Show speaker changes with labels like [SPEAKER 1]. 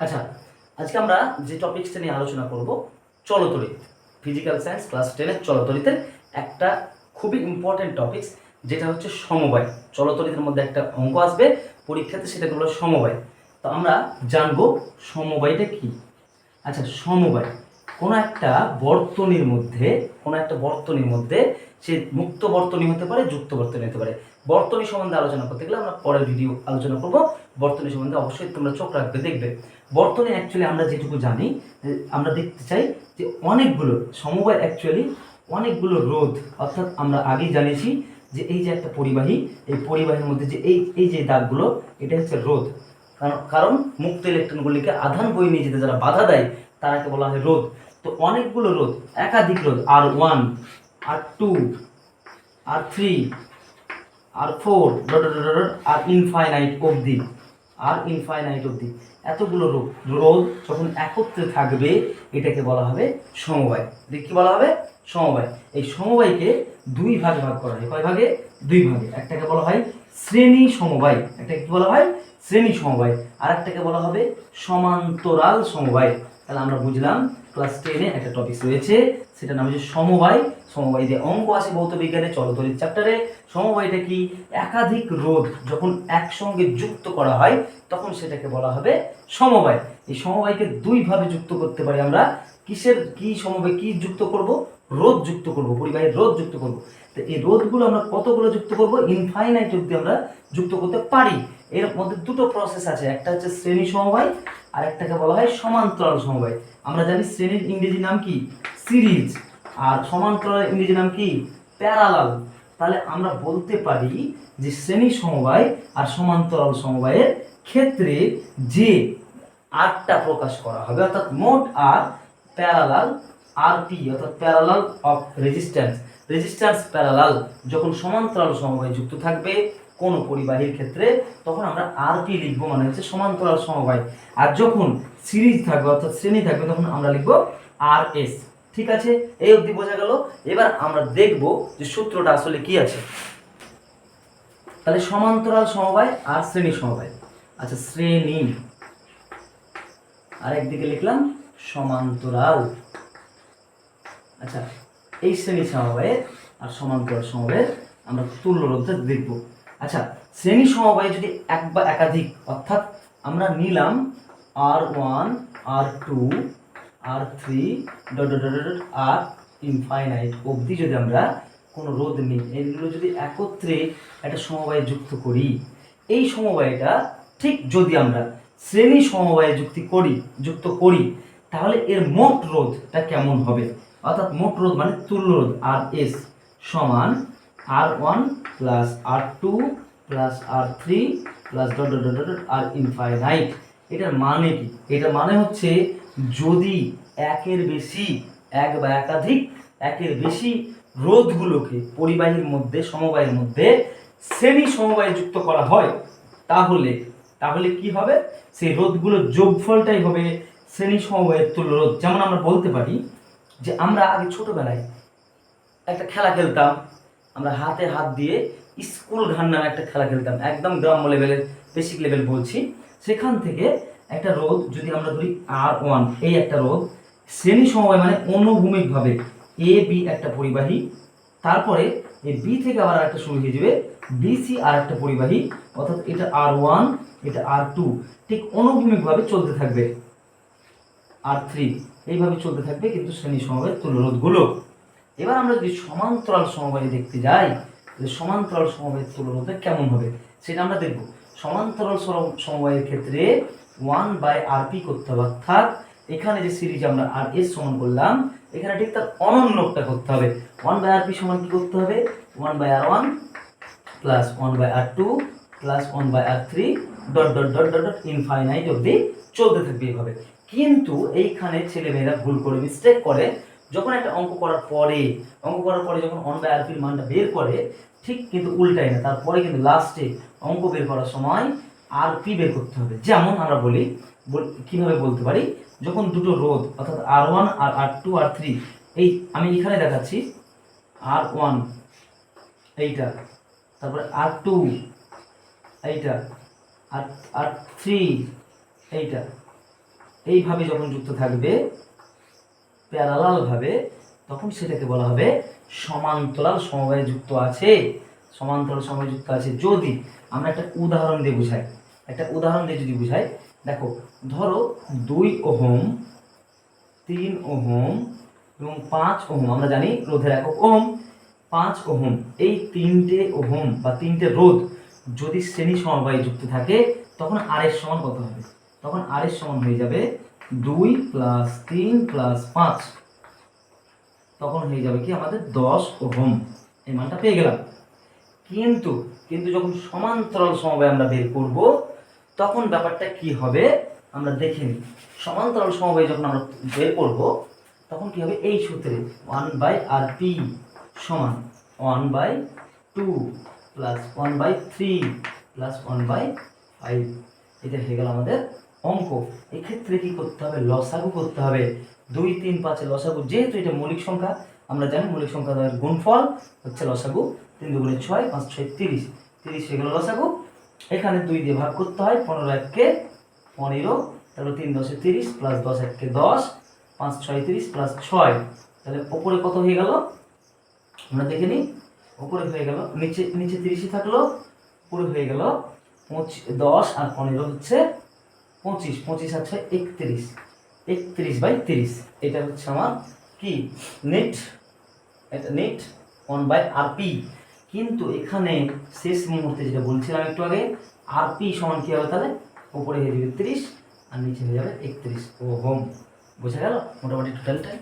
[SPEAKER 1] আচ্ছা আজকে আমরা যে টপিকসটা নিয়ে আলোচনা করব চলতরিত ফিজিক্যাল সায়েন্স ক্লাস টেনের চলতরিতের একটা খুবই ইম্পর্টেন্ট টপিকস যেটা হচ্ছে সমবায়। চলতরিতের মধ্যে একটা অঙ্ক আসবে, পরীক্ষাতে সেটা হলো সমবায়। তো আমরা জানব সমবায়টা কি? আচ্ছা সমবায়। কোনো একটা বর্তনীর মধ্যে, কোনো একটা বর্তনীর মধ্যে সে মুক্ত বর্তনী হতে পারে, যুক্ত বর্তনী হতে পারে। বর্তনী সম্বন্ধে আলোচনা করতে গেলে আমরা পরের ভিডিও আলোচনা করব। বর্তনী সম্বন্ধে অবশ্যই তোমরা চোখ রাখবে, দেখবে। বর্তনী অ্যাকচুয়ালি আমরা যেটুকু জানি আমরা দেখতে চাই যে অনেকগুলো, সমবায় অ্যাকচুয়ালি অনেকগুলো রোধ, অর্থাৎ আমরা আগেই জানিয়েছি যে এই যে একটা পরিবাহী, এই পরিবাহীর মধ্যে যে এই এই যে দাগগুলো, এটা হচ্ছে রোধ। কারণ কারণ মুক্ত ইলেকট্রনগুলিকে আধান বই নিয়ে যেতে যারা বাধা দেয়, তারাকে বলা হয় রোধ। তো অনেকগুলো রোধ, একাধিক রোধ R one R two R three R four R infinite অবধি, আর ইনফাইনাইট অবধি। এতগুলো রোধ রোধ যখন একত্রে থাকবে, এটাকে বলা হবে সমবায়। দেখ কি বলা হবে? সমবায়। এই সমবায়কে দুই ভাগে ভাগ করা হয়। কয় ভাগে? দুই ভাগে। একটাকে বলা হয় শ্রেণি সমবায়। একটাকে কি বলা হয়? শ্রেণি সমবায়। আর একটাকে বলা হবে সমান্তরাল সমবায়। তাহলে আমরা বুঝলাম ক্লাস টেনে একটা টপিক রয়েছে, সেটার নাম হচ্ছে সমবায়। সমবায় যে অঙ্ক আছে ভৌত বিজ্ঞানে চলতরিৎ চ্যাপ্টারে সমবায়টা কি? একাধিক রোধ যখন একসঙ্গে যুক্ত করা হয়, তখন সেটাকে বলা হবে সমবায়। এই সমবায়কে দুইভাবে যুক্ত করতে পারি আমরা। কিসের, কি সমবায় কি যুক্ত করব? রোধ যুক্ত করব, পরিবাহীর রোধ যুক্ত করব। তো এই রোধগুলো আমরা কতগুলো যুক্ত করব? ইনফাইনাইট অব্দি আমরা যুক্ত করতে পারি। এর মধ্যে দুটো প্রসেস আছে, একটা হচ্ছে শ্রেণি সমবায় আর একটাকে বলা হয় সমান্তরাল সমবায়। আমরা জানি শ্রেণির ইংরেজি নাম কি? সিরিজ। আর সমান্তরাল ইংরেজি নাম কি? প্যারালাল। তাহলে আমরা বলতে পারি যে শ্রেণি সমবায় আর সমান্তরাল সমবায়ের ক্ষেত্রে যে আরটা প্রকাশ করা হবে, অর্থাৎ মোট আর প্যারালাল, আর পি, অর্থাৎ parallel of resistance. Resistance parallel যখন সমান্তরাল সমবায় যুক্ত থাকবে কোন পরিবাহীর ক্ষেত্রে, তখন আমরা আর পি লিখব মানে হচ্ছে সমান্তরাল সমবায়। আর যখন সিরিজ থাকবে, অর্থাৎ শ্রেণি থাকবে, তখন আমরা লিখব আর এস ঠিক আছে? এই অবধি বোঝা গেল? এবার আমরা দেখব যে সূত্রটা আসলে কি আছে। তাহলে সমান্তরাল সমবায় আর শ্রেণি সমবায়। আচ্ছা শ্রেণি। আর একদিকে লিখলাম সমান্তরাল। আচ্ছা এই শ্রেণি সমবায়ের আর সমান্তরাল সমবায়ের আমরা তুল্য রোধটা দেখব। আচ্ছা শ্রেণি সমবায়ে যদি এক বা একাধিক, অর্থাৎ আমরা নিলাম R one, R two, R three dot, R infinite অবধি যদি আমরা কোনো রোধ নিই, এগুলো যদি একত্রে একটা সমবায়ে যুক্ত করি, এই সমবায়টা ঠিক যদি আমরা শ্রেণি সমবায়ে যুক্তি করি, যুক্ত করি, তাহলে এর মোট রোধটা কেমন হবে? অর্থাৎ মোট রোধ মানে তুল্য রোধ আর এস সমান R one plus R two plus R three plus dot dot dot dot R infinite এটার মানে কি? এটার মানে হচ্ছে যদি একের বেশি, এক বা একাধিক একের বেশি রোধগুলোকে পরিবাহীর মধ্যে, সমবায়ের মধ্যে শ্রেণি সমবায় যুক্ত করা হয়, তাহলে তাহলে কি হবে? সেই রোধগুলোর যোগফলটাই হবে শ্রেণি সমবায়ের তুল্য রোধ। যেমন আমরা বলতে পারি যে আমরা আগে ছোটবেলায় একটা খেলা খেলতাম, আমরা হাতে হাত দিয়ে স্কুল ঘান নামে একটা খেলা খেলতাম, একদম গ্রাম্য লেভেলের বেসিক লেভেল বলছি। সেখান থেকে একটা রোদ, যদি আমরা ধরি আর ওয়ান এই একটা রোদ, শ্রেণি সমবায় মানে অনুভূমিকভাবে এ বি একটা পরিবাহী, তারপরে এই বি থেকে আবার একটা শুরু হয়ে যাবে বিসি আর একটা পরিবাহী, অর্থাৎ এটা আর ওয়ান এটা আর টু ঠিক অনুভূমিকভাবে চলতে থাকবে। আর থ্রি এইভাবে চলতে থাকবে কিন্তু শ্রেণি সমবায়ের তুলরোধগুলো এবার আমরা যদি সমান্তরাল সমবায় দেখতে যাই যে সমান্তরাল সমবায়ের তুলরোধে কেমন হবে? সেটা আমরা দেখব। সমান্তরাল সমবায়ের ক্ষেত্রে ওয়ান বাই আর পি করতে হবে, অর্থাৎ এখানে যে সিরিজ আমরা আর এস সমান করলাম, এখানে ঠিক তার অনন্যটা করতে হবে। ওয়ান বাই আর পি সমান কি করতে হবে? One by R one plus one by R two plus one by R three dot dot dot dot dot infinite অব্দি চলতে থাকবে এইভাবে কিন্তু এইখানে ছেলেমেয়েরা ভুল করে মিস্টেক করে। যখন একটা অঙ্ক করার পরে, অঙ্ক করার পরে যখন ওয়ান বাই আর পির মানটা বের করে, ঠিক কিন্তু উল্টাই না। তারপরে কিন্তু লাস্টে অঙ্ক বের করার সময় আর পি বের করতে হবে। যেমন আমরা বলি কীভাবে বলতে পারি? যখন দুটো রোধ, অর্থাৎ আর ওয়ান আর আর টু আর থ্রি এই আমি এখানে দেখাচ্ছি আর ওয়ান এইটা, তারপরে আর টু এইটা, আর আর থ্রি এইটা এইভাবে যখন যুক্ত থাকবে প্যারালাল ভাবে তখন সেটাকে বলা হবে সমান্তরাল সমবায় যুক্ত আছে। সমান্তরাল সমবায়ে যুক্ত আছে যদি আমরা একটা উদাহরণ দিয়ে বুঝাই। একটা উদাহরণ দিয়ে যদি বুঝাই, দেখো, ধরো দুই ওহম, তিন ওহম এবং পাঁচ ওহম, আমরা জানি রোধের একক ওহম, পাঁচ ওহম, এই তিনটে ওহম বা তিনটে রোধ যদি শ্রেণি সমবায় যুক্ত থাকে, তখন আর সমান কত হবে? তখন আর এর সমান হয়ে যাবে দুই প্লাস তিন প্লাস পাঁচ। তখন হয়ে যাবে কি? আমাদের দশ ওহম। এই মানটা পেয়ে গেলাম। কিন্তু কিন্তু যখন সমান্তরাল সমবায় আমরা বের করব, তখন ব্যাপারটা কি হবে? আমরা দেখে নিই। সমান্তরাল সমবায় যখন আমরা বের করব, তখন কি হবে? এই সূত্রে ওয়ান বাই আর পি সমান one by two plus one by three plus one by five এটা হয়ে গেল আমাদের অঙ্ক। এক্ষেত্রে কি করতে হবে? লসাগু করতে হবে। দুই, তিন, পাঁচে লসাগু। যেহেতু এটা মৌলিক সংখ্যা, আমরা জানি মৌলিক সংখ্যা দ্বয়ের গুণফল হচ্ছে লসাগু। তিন দুগুণে ছয়, পাঁচ, ছয়, তিরিশ। তিরিশ হয়ে গেল লসাগু। এখানে দুই দিয়ে ভাগ করতে হয়, পনেরো এককে পনেরো। তাহলে তিন দশে তিরিশ প্লাস দশ এককে দশ, পাঁচ, ছয়, তিরিশ প্লাস ছয়। তাহলে ওপরে কত হয়ে গেল? আমরা দেখে নিই। ওপরে হয়ে গেল, নিচে নিচে তিরিশই থাকল। উপরে হয়ে গেল পঁচিশ, দশ আর পনেরো হচ্ছে পঁচিশ পঁচিশ আছে একত্রিশ। একত্রিশ বাই তিরিশ। এটা হচ্ছে আমার কি? নেট এটা নেট ওয়ান বাই আরপি কিন্তু এখানে শেষ মুহূর্তে যেটা বলছিলাম একটু আগে আরপি সমান কী হবে তাহলে? ওপরে হয়ে যাবে তিরিশ আর নিচে হয়ে যাবে একত্রিশ। ও হোম বোঝা গেল? মোটামুটি টোটালটা